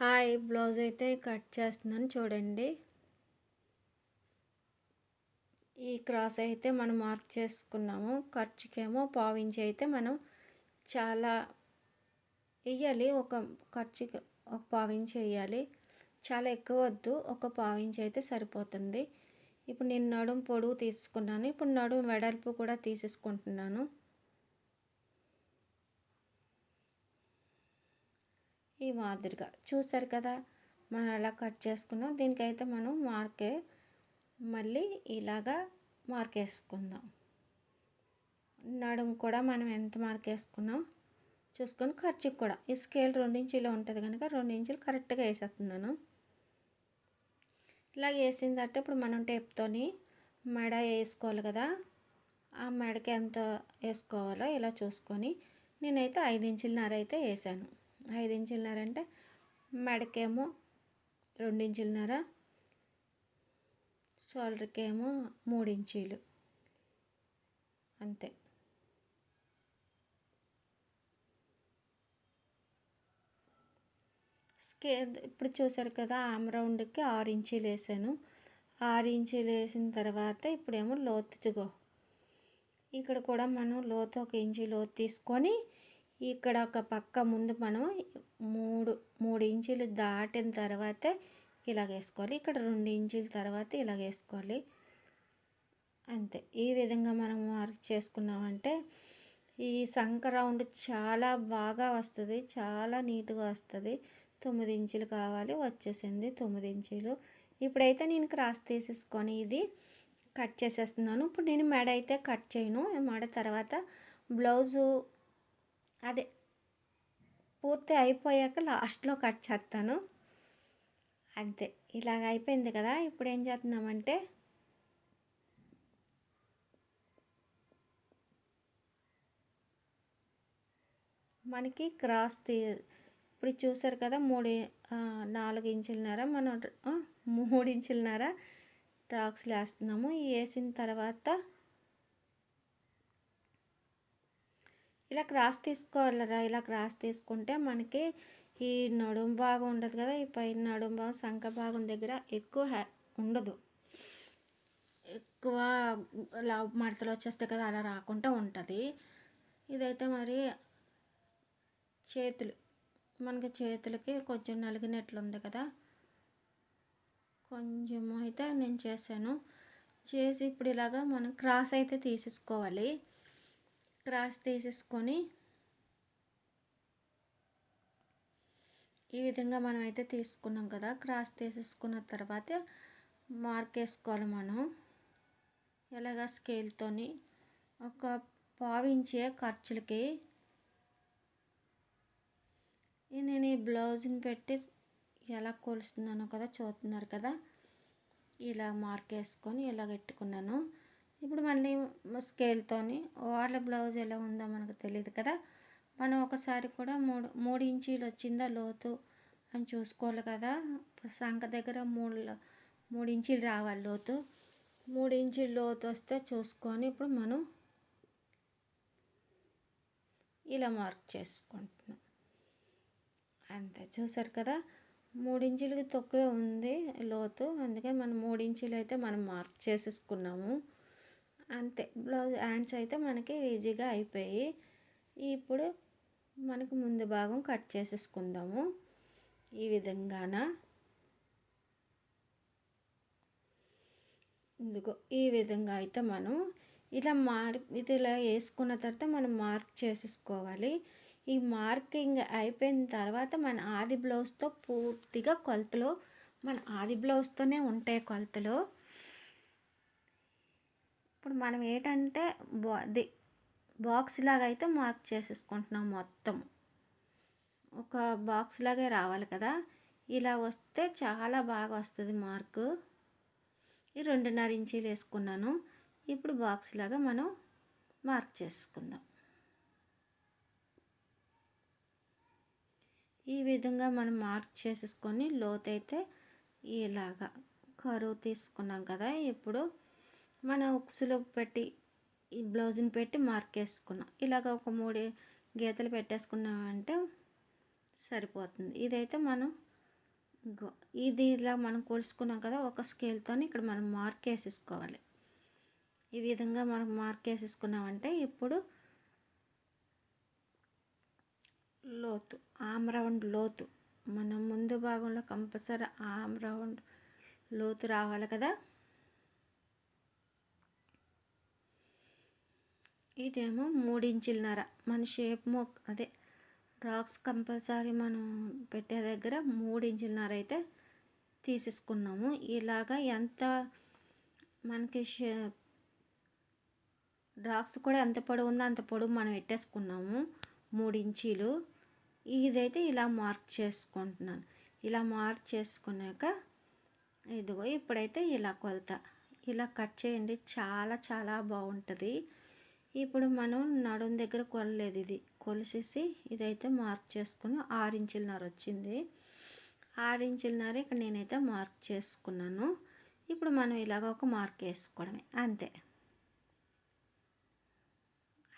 Hi blouse అయితే cut చేస్తున్నాను చూడండి. ఈ క్రాస్ అయితే మనం మార్క్ చేసుకున్నాము. ఖర్చుకేమో పావించి అయితే మనం చాలా వేయాలి ఒక ఖర్చుకి ఒక పావించి వేయాలి చాలా ఎక్కువ వద్దు. ఒక పావించి అయితే సరిపోతుంది. ఇప్పుడు నేను నడుము పొడుగు తీసుకున్నాను. ఇప్పుడు నడుము వెడల్పు కూడా తీసేసుకుంటున్నాను. ఈ మాదిరిగా. చూసారు కదా? మనం ఎలా కట్ చేసుకున్నాం? దీనికైతే మనం మార్కే మళ్ళీ ఇలాగా మార్క్ వేసుకుందాం నడుము కూడా మనం ఎంత మార్క్ వేసుకున్నాం చూసుకొని ఖర్చుకి కూడా. ఈ స్కేల్ రెండించీలో ఉంటుంది కనుక రెండు ఇంచులు కరెక్ట్గా వేసేస్తున్నాను. ఇలా వేసిన తర్వాత ఇప్పుడు మనం టేప్తోని మెడ వేసుకోవాలి కదా? ఆ మెడకి ఎంత వేసుకోవాలో ఇలా చూసుకొని నేనైతే ఐదు ఇంచులన్నర అయితే వేసాను. ఐదు ఇంచులన్నర అంటే మెడకేమో రెండు ఇంచులన్నర షోల్డర్కేమో మూడు ఇంచీలు అంతే. స్కే ఇప్పుడు చూసారు కదా ఆమ్ రౌండ్కి ఆరు ఇంచీలు వేసాను ఆరు ఇంచీలు వేసిన తర్వాత ఇప్పుడేమో లోతుగా ఇక్కడ కూడా మనం లోతు ఒక ఇంచు లోతు తీసుకొని ఇక్కడ ఒక పక్క ముందు మనం మూడు మూడు ఇంచులు దాటిన తర్వాత ఇలాగ వేసుకోవాలి. ఇక్కడ రెండు ఇంచుల తర్వాత ఇలాగ వేసుకోవాలి. అంతే. ఈ విధంగా మనం మార్క్ చేసుకున్నామంటే ఈ సంక రౌండ్ చాలా బాగా వస్తుంది. చాలా నీట్గా వస్తుంది. తొమ్మిది ఇంచులు కావాలి. వచ్చేసింది తొమ్మిది ఇంచులు. ఇప్పుడైతే నేను క్రాస్ తీసేసుకొని ఇది కట్ చేసేస్తున్నాను. ఇప్పుడు నేను మెడ అయితే కట్ చేయను. మెడ తర్వాత బ్లౌజు అదే. పూర్తి అయిపోయాక లాస్ట్లో కట్ చేస్తాను. అంతే. ఇలాగ అయిపోయింది కదా. ఇప్పుడు ఏం చేస్తున్నామంటే మనకి క్రాస్ తీ ఇప్పుడు చూసారు కదా మూడు నాలుగు ఇంచులన్నర మనం మూడు ఇంచులన్నర డ్రాక్స్లు వేస్తున్నాము. వేసిన తర్వాత ఇలా క్రాస్ తీసుకోవాలరా ఇలా క్రాస్ తీసుకుంటే మనకి ఈ నడుము భాగం ఉండదు కదా ఈ పైన నడుము భాగం సంఖ భాగం దగ్గర ఎక్కువ ఉండదు. ఎక్కువ మడతలు వచ్చేస్తే కదా అలా రాకుండా ఉంటుంది. ఇదైతే మరి చేతులు మనకి చేతులకి కొంచెం నలిగినట్లు ఉంది కదా. కొంచెం అయితే నేను చేశాను. చేసి ఇప్పుడు ఇలాగా మనం క్రాస్ అయితే తీసేసుకోవాలి. క్రాస్ తీసేసుకొని ఈ విధంగా మనం అయితే తీసుకున్నాం కదా క్రాస్ తీసేసుకున్న తర్వాత మార్క్ వేసుకోవాలి మనం. ఎలాగా స్కేల్తోని ఒక పావించే ఖర్చులకి నేను ఈ బ్లౌజ్ని పెట్టి ఎలా కొలుస్తున్నానో కదా చూస్తున్నారు కదా ఇలా మార్క్ వేసుకొని ఇలా పెట్టుకున్నాను. ఇప్పుడు మళ్ళీ స్కేల్తోని వాళ్ళ బ్లౌజ్ ఎలా ఉందో మనకు తెలియదు కదా. మనం ఒకసారి కూడా మూడు మూడు ఇంచీలు వచ్చిందా లోతు అని చూసుకోవాలి కదా. సంఖ దగ్గర మూడు మూడు ఇంచీలు రావాలి లోతు. మూడు ఇంచీలు లోతు వస్తే చూసుకొని ఇప్పుడు మనం ఇలా మార్క్ చేసుకుంటున్నాం. అంతే చూసారు కదా. మూడించీలకి తక్కువే ఉంది లోతు. అందుకే మనం మూడించీలు అయితే మనం మార్క్ చేసేసుకున్నాము. అంతే. బ్లౌజ్ హ్యాండ్స్ అయితే మనకి ఈజీగా అయిపోయి ఇప్పుడు మనకు ముందు భాగం కట్ చేసేసుకుందాము. ఈ విధంగాన ఇందుకో ఈ విధంగా అయితే మనం ఇలా మార్ ఇది ఇలా వేసుకున్న తర్వాత మనం మార్క్ చేసేసుకోవాలి. ఈ మార్కింగ్ అయిపోయిన తర్వాత మన ఆది బ్లౌజ్తో పూర్తిగా కొలతలు మన ఆది బ్లౌజ్తోనే ఉంటాయి కొలతలు. ఇప్పుడు మనం ఏంటంటే ది బాక్స్ లాగా అయితే మార్క్ చేసేసుకుంటున్నాం మొత్తం. ఒక బాక్స్ లాగే రావాలి కదా. ఇలా వస్తే చాలా బాగా వస్తుంది మార్కు. ఈ రెండున్నర ఇంచీలు వేసుకున్నాను. ఇప్పుడు బాక్స్ లాగా మనం మార్క్ చేసుకుందాం. ఈ విధంగా మనం మార్క్ చేసేసుకొని లోతైతే ఇలాగా కరువు తీసుకున్నాం కదా. ఇప్పుడు మన ఉక్సులో పెట్టి ఈ బ్లౌజ్ని పెట్టి మార్క్ వేసుకున్నాం ఇలాగ ఒక మూడు గీతలు పెట్టేసుకున్నామంటే సరిపోతుంది. ఇదైతే మనం ఇది ఇలా మనం కొలుసుకున్నాం కదా ఒక స్కేల్తో ఇక్కడ మనం మార్క్ వేసేసుకోవాలి. ఈ విధంగా మనం మార్క్ వేసేసుకున్నామంటే ఇప్పుడు లోతు ఆమ్ రౌండ్ లోతు. మనం ముందు భాగంలో కంపల్సరీ ఆమ్ రౌండ్ లోతు రావాలి కదా. ఇదేమో మూడించులన్నర మన షేప్ మొక్ అదే రాక్స్ కంపల్సరీ మనం పెట్టే దగ్గర మూడించులన్నర అయితే తీసేసుకున్నాము. ఇలాగా ఎంత మనకి రాక్స్ కూడా ఎంత పొడవు ఉందో అంత పొడవు మనం పెట్టేసుకున్నాము మూడు ఇంచీలు ఇదైతే ఇలా మార్క్ చేసుకుంటున్నాను. ఇలా మార్క్ చేసుకున్నాక ఇదిగో ఇప్పుడైతే ఇలా కొలత. ఇలా కట్ చేయండి. చాలా చాలా బాగుంటుంది ఇప్పుడు మనం నడుం దగ్గర కొలలేదు ఇది. కొలిసేసి ఇదైతే మార్క్ చేసుకుని ఆరు ఇంచులన్నర వచ్చింది. ఆరు ఇంచులన్నర ఇక్కడ నేనైతే మార్క్ చేసుకున్నాను. ఇప్పుడు మనం ఇలాగ ఒక మార్క్ వేసుకోవడమే. అంతే.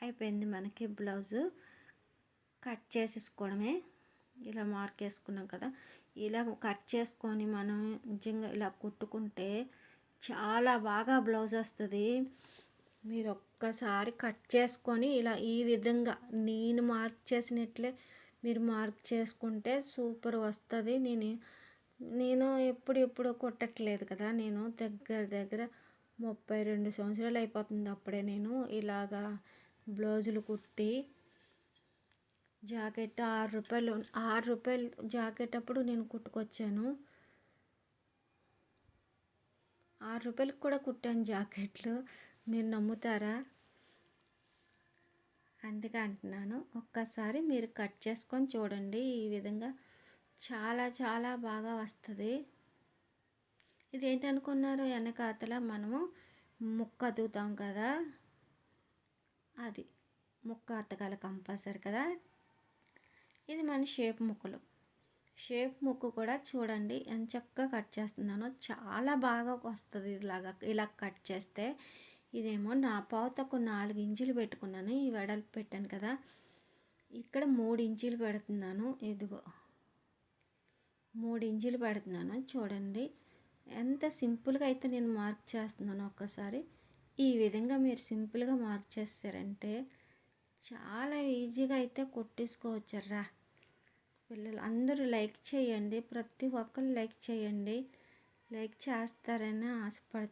అయిపోయింది మనకి బ్లౌజు. కట్ చేసేసుకోవడమే. ఇలా మార్క్ వేసుకున్నాం కదా. ఇలా కట్ చేసుకొని మనం నిజంగా ఇలా కుట్టుకుంటే చాలా బాగా బ్లౌజ్ వస్తుంది. మీరు ఒక్కసారి కట్ చేసుకొని ఇలా ఈ విధంగా నేను మార్క్ చేసినట్లే మీరు మార్క్ చేసుకుంటే సూపర్ వస్తుంది. నేను నేను ఎప్పుడు ఎప్పుడు కొట్టట్లేదు కదా. నేను దగ్గర దగ్గర ముప్పై రెండు సంవత్సరాలు అయిపోతుంది అప్పుడే నేను ఇలాగా బ్లౌజులు కుట్టి జాకెట్ ఆరు రూపాయలు ఆరు రూపాయలు జాకెట్ అప్పుడు నేను కుట్టుకొచ్చాను. ఆరు రూపాయలకు కూడా కుట్టాను జాకెట్లు. మీరు నమ్ముతారా? అందుకే అంటున్నాను. ఒక్కసారి మీరు కట్ చేసుకొని చూడండి. ఈ విధంగా చాలా చాలా బాగా వస్తుంది. ఇది ఏంటనుకున్నారు వెనకాతల మనము ముక్క అతుకుతాం కదా? అది ముక్క అతకాలి కంపల్సరీ కదా? ఇది మన షేప్ ముక్కలు. షేప్ ముక్కు కూడా చూడండి. ఎంత చక్కగా కట్ చేస్తున్నానో చాలా బాగా వస్తుంది ఇలాగా ఇలా కట్ చేస్తే. ఇదేమో నా పావుతకు నాలుగు ఇంచులు పెట్టుకున్నాను. ఈ వెడల్పు పెట్టాను కదా. ఇక్కడ మూడు ఇంచులు పెడుతున్నాను. ఇదిగో. మూడు ఇంచులు పెడుతున్నాను. చూడండి. ఎంత సింపుల్గా అయితే నేను మార్క్ చేస్తున్నాను ఒక్కసారి. ఈ విధంగా మీరు సింపుల్గా మార్క్ చేస్తారంటే చాలా ఈజీగా అయితే కొట్టేసుకోవచ్చారా. పిల్లలు అందరూ లైక్ చేయండి. ప్రతి ఒక్కరు లైక్ చేయండి. లైక్ చేస్తారని ఆశపడుతుంది